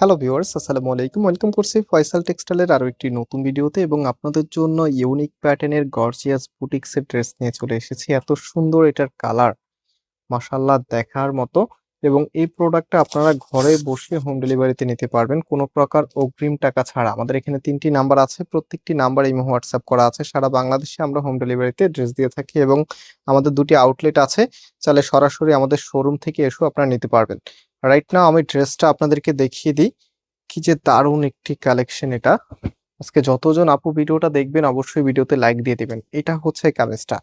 Hello viewers আসসালামু আলাইকুম welcome করছি ফয়সাল টেক্সটাইলের আরও একটি নতুন ভিডিওতে এবং আপনাদের জন্য ইউনিক প্যাটার্নের গর্জিয়াস বুটিক্সের ড্রেস নিয়ে চলে এসেছি। এত সুন্দর এটার কালার মাশাল্লাহ দেখার মতো এবং এই প্রোডাক্টটা আপনারা ঘরে বসে হোম ডেলিভারিতে নিতে পারবেন। কোনো প্রকার অগ্রিম টাকা ছাড়া। আমাদের এখানে তিনটি নাম্বার আছে, প্রত্যেকটি নাম্বার এই হোয়াটসঅ্যাপ করা আছে। সারা বাংলাদেশে আমরা হোম ডেলিভারিতে ড্রেস দিয়ে থাকি এবং আমাদের দুটি আউটলেট আছে। চাইলে সরাসরি আমাদের শোরুম থেকে এসেও আপনারা নিতে পারবেন। রাইট না আমি ড্রেসটা আপনাদেরকে দেখিয়ে দিই। কি যে দারুণ একটি কালেকশন এটা। আজকে যতজন আপু ভিডিওটা দেখবেন অবশ্যই ভিডিওতে লাইক দিয়ে দিবেন। এটা হচ্ছে কামিজটা।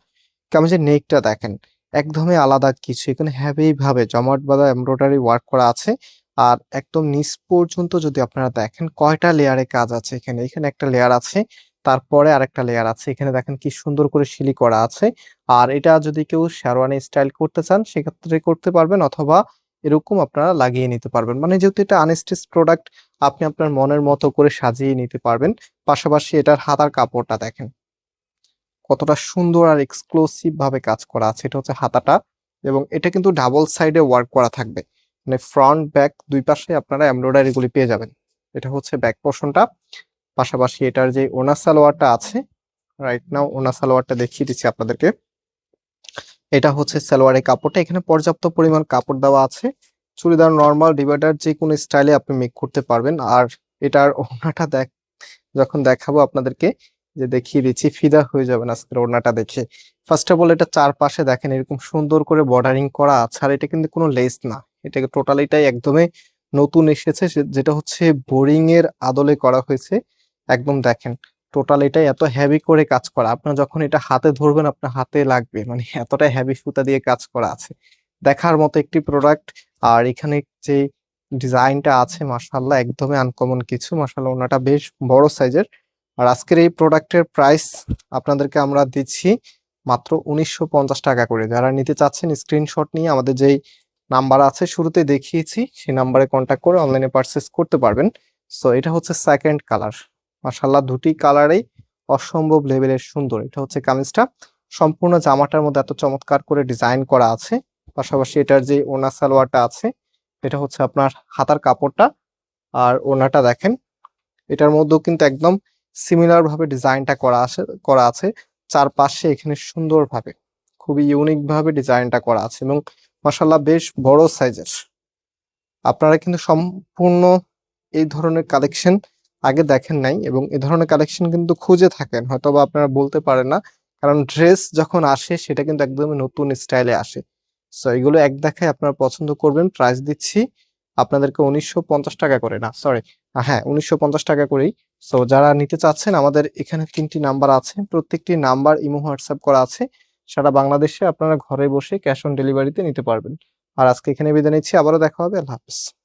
কামিজের নেকটা দেখেন, একদমই আলাদা কিছু। এখানে হ্যাভি ভাবে জমাট বাঁধা এমব্রয়ডারি ওয়ার্ক করা আছে। আর একদম নিচ পর্যন্ত যদি আপনারা দেখেন, কয়টা লেয়ারে কাজ আছে এখানে। এখানে একটা লেয়ার আছে, তারপরে আরেকটা লেয়ার আছে। এখানে দেখেন কি সুন্দর করে শিলি করা আছে। আর এটা যদি কেউ শেরওয়ানি স্টাইল করতে চান, সেক্ষেত্রে করতে পারবেন অথবা এরকম আপনারা লাগিয়ে নিতে পারবেন। মানে যেহেতু এটা আনস্টিচ প্রোডাক্ট আপনি আপনার মনের মতো করে সাজিয়ে নিতে পারবেন। পাশাপাশি এটার হাতার কাপড়টা দেখেন। কতটা সুন্দর আর এক্সক্লুসিভ ভাবে কাজ করা আছে। এটা হচ্ছে হাতাটা এবং এটা কিন্তু ডাবল সাইডে ওয়ার্ক করা থাকবে। মানে ফ্রন্ট ব্যাক দুই পাশে আপনারা এমব্রয়ডারি গুলি পেয়ে যাবেন। এটা হচ্ছে ব্যাক পোর্শনটা পাশাপাশি এটার যে ওনা সালোয়ারটা আছে রাইট নাও ওনা সালোয়ারটা দেখিয়ে দিচ্ছি আপনাদেরকে। এটা হচ্ছে সালোয়ারের কাপড়টা। এখানে পর্যাপ্ত পরিমাণ কাপড় দেওয়া আছে। চুড়িদার, নর্মাল, ডিভাইডার যে কোনো স্টাইলে আপনি মেক করতে পারবেন। আর এটার ওড়নাটা দেখ যখন দেখাবো আপনাদেরকে, যে দেখিয়ে দিচ্ছি, ফিদা হয়ে যাবেন আজকের ওড়নাটা দেখে। ফার্স্ট অফ অল এটা চারপাশে দেখেন এরকম সুন্দর করে বর্ডারিং করা আছে। আর এটা কিন্তু কোনো লেস না। এটা টোটালিটাই একদমই নতুন এসেছে। যেটা হচ্ছে বোরিং এর আদলে করা হয়েছে। একদম দেখেন। টোটাল এটা এত হেভি করে কাজ করা। আপনার যখন এটা হাতে ধরবেন, আপনার হাতে লাগবে। মানে এতটা হেভি সুতা দিয়ে কাজ করা আছে। দেখার মতো একটি প্রোডাক্ট আর এখানে যে ডিজাইনটা আছে মাশাল্লাহ একদমই আনকমন কিছু। মাশাল্লাহ ওনাটা বেশ বড় সাইজের আর আজকের এই প্রোডাক্টের প্রাইস আপনাদেরকে আমরা দিচ্ছি মাত্র উনিশশো পঞ্চাশ টাকা করে। যারা নিতে চাচ্ছেন স্ক্রিনশট নিয়ে আমাদের যেই নাম্বার আছে, শুরুতে দেখিয়েছি, সেই নাম্বারে কন্ট্যাক্ট করে অনলাইনে পারচেস করতে পারবেন। সো এটা হচ্ছে সেকেন্ড কালার মাশাল্লাহ দুটি কালারেই অসম্ভব লেভেলের সুন্দর। এটা হচ্ছে কামিজটা। সম্পূর্ণ জামাটার মধ্যে এত চমৎকার করে ডিজাইন করা আছে। পাশাপাশি এটার যে ওনা সালোয়ারটা আছে, এটা হচ্ছে আপনার হাতার কাপড়টা। আর ওনাটা দেখেন, এটার মধ্যেও কিন্তু একদম সিমিলার ভাবে ডিজাইনটা করা আছে করা আছে। চারপাশে এখানে সুন্দরভাবে, খুবই ইউনিক ভাবে ডিজাইনটা করা আছে এবং মাসাল্লাহ বেশ বড় সাইজের আপনারা কিন্তু সম্পূর্ণ এই ধরনের কালেকশন আগে দেখেন নাই এবং এ ধরনের কালেকশন কিন্তু খুঁজে থাকেন হয়তো বা আপনারা বলতে পারেন না। কারণ ড্রেস যখন আসে, সেটা কিন্তু একদমই নতুন স্টাইলে আসে। সো এগুলো এক দেখায় আপনারা পছন্দ করবেন। প্রাইস দিচ্ছি আপনাদেরকে উনিশশো পঞ্চাশ টাকা করে। না সরি হ্যাঁ উনিশশো পঞ্চাশ টাকা করেই। সো যারা নিতে চাচ্ছেন, আমাদের এখানে তিনটি নাম্বার আছে। প্রত্যেকটি নাম্বার ইমো হোয়াটসঅ্যাপ করা আছে। সারা বাংলাদেশে আপনারা ঘরে বসে ক্যাশ অন ডেলিভারিতে নিতে পারবেন। আর আজকে এখানে বিদায় নিচ্ছি। আবারও দেখা হবে। আল্লাহ হাফেজ।